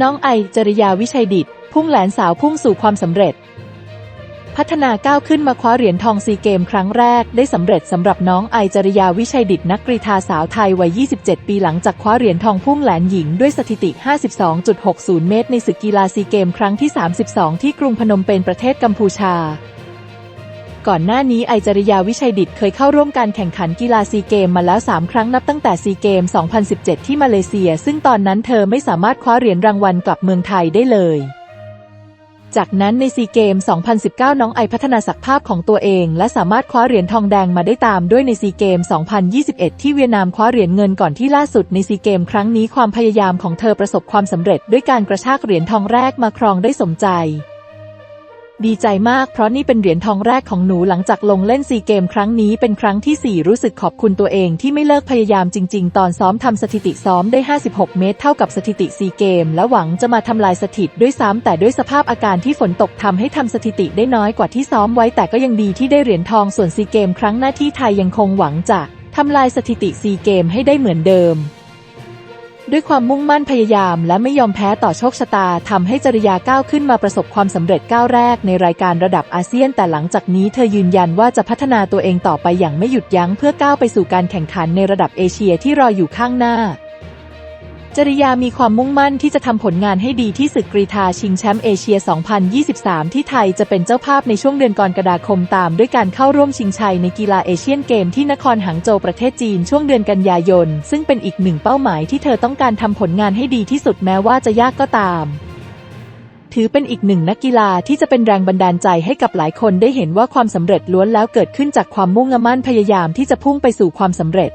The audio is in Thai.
น้องไอจริยาวิชัยดิต พุ่งแหลนสาวพุ่งสู่ความสำเร็จ พัฒนาก้าวขึ้นมาคว้าเหรียญทองซีเกมครั้งแรกได้สำเร็จสำหรับน้องไอจริยาวิชัยดิตนักกรีธาสาวไทยวัย 27 ปีหลังจากคว้าเหรียญทองพุ่งแหลนหญิงด้วยสถิติ 52.60 เมตร ในศึกกีฬาซีเกมครั้งที่ 32 ที่กรุงพนมเปญประเทศกัมพูชา ก่อนหน้านี้ไอจริยาวิชัยดิตเคยเข้าร่วมการแข่งขันกีฬาซีเกมมาแล้ว 3 ครั้งนับตั้งแต่ซีเกม 2017 ที่มาเลเซีย ซึ่งตอนนั้นเธอไม่สามารถคว้าเหรียญรางวัลกลับเมืองไทยได้เลยจากนั้นในซีเกม 2019 น้องไอพัฒนาศักยภาพของตัวเอง และสามารถคว้าเหรียญทองแดงมาได้ตามด้วยในซีเกม 2021 ที่เวียดนามคว้าเหรียญเงินก่อนที่ล่าสุดในซีเกมครั้งนี้ความพยายามของเธอประสบความสำเร็จด้วยการกระชากเหรียญทองแรกมาครองได้สมใจ ดีใจมากเพราะนี่เป็นเหรียญทองแรกของหนูหลังจากลงเล่นซีเกมครั้งนี้เป็นครั้งที่ 4 รู้สึกขอบคุณตัวเองที่ไม่เลิกพยายามจริง ๆ ตอนซ้อมทำสถิติซ้อมได้ 56 เมตร เท่ากับสถิติซีเกม และหวังจะมาทำลายสถิติด้วยซ้ำแต่ด้วยสภาพอาการที่ฝนตกทำให้ทำสถิติได้น้อยกว่าที่ซ้อมไว้แต่ก็ยังดีที่ได้เหรียญทองส่วนซีเกม ครั้งหน้าที่ไทยยังคงหวังจะทำลายสถิติซีเกมให้ได้เหมือนเดิม ด้วยความมุ่งมั่นพยายามและไม่ยอมแพ้ต่อโชคชะตาทำให้จริยาก้าวขึ้นมาประสบความสำเร็จก้าวแรกในรายการระดับอาเซียน แต่หลังจากนี้เธอยืนยันว่าจะพัฒนาตัวเองต่อไปอย่างไม่หยุดยั้งเพื่อก้าวไปสู่การแข่งขันในระดับเอเชียที่รออยู่ข้างหน้า จริยามีความมุ่งมั่นที่จะทำผลงานให้ดีที่ศึกกรีฑาชิงแชมป์เอเชีย 2023 ที่ไทยจะเป็นเจ้าภาพในช่วงเดือนกรกฎาคมตาม ด้วยการเข้าร่วมชิงชัยในกีฬาเอเชียนเกมที่นครหางโจวประเทศจีนช่วงเดือนกันยายน ซึ่งเป็นอีกหนึ่งเป้าหมายที่เธอต้องการทำผลงานให้ดีที่สุดแม้ว่าจะยากก็ตามถือเป็นอีกหนึ่งนักกีฬาที่จะเป็นแรงบันดาลใจให้กับหลายคนได้เห็นว่าความสำเร็จล้วนแล้วเกิดขึ้นจากความมุ่งมั่นพยายามที่จะพุ่งไปสู่ความสำเร็จ